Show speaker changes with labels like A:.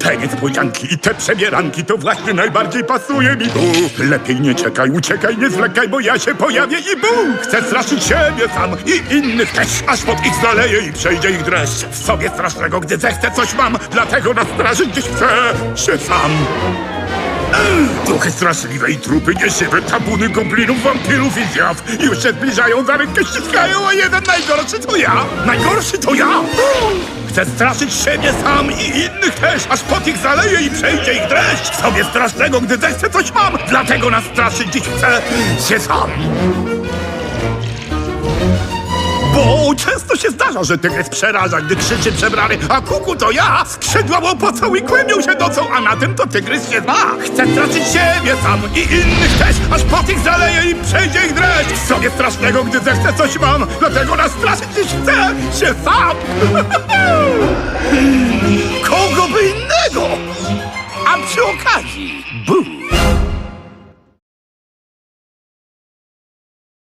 A: Te niespodzianki i te przebieranki to właśnie najbardziej pasuje mi tu. Lepiej nie czekaj, uciekaj, nie zwlekaj, bo ja się pojawię i bum! Chcę straszyć siebie sam i innych też, aż pod ich zaleje i przejdzie ich dreszcz. W sobie strasznego, gdy zechcę coś mam, dlatego nastraszyć dziś chcę się sam. Duchy straszliwe i trupy niesiwe, tabuny goblinów, wampirów i zjaw Już się zbliżają, za rękę ściskają, a jeden najgorszy to ja! Najgorszy to ja! Chcę straszyć siebie sam i innych też, aż pot ich zaleje i przejdzie ich dreszcz sobie strasznego, gdy zechcę coś mam, dlatego nastraszyć dziś chcę się sam bo często się zdarza, że tygrys przeraża, gdy krzyczy przebrany, a kuku to ja! Skrzydła mu opocą i kłębią się nocą, a na tym to tygrys się zna! Chcę stracić siebie sam i innych też, aż pot ich zaleje i przejdzie ich dreszcz! Sobie strasznego, gdy zechcę coś mam, dlatego nastraszyć dziś chcę się sam! przy bum!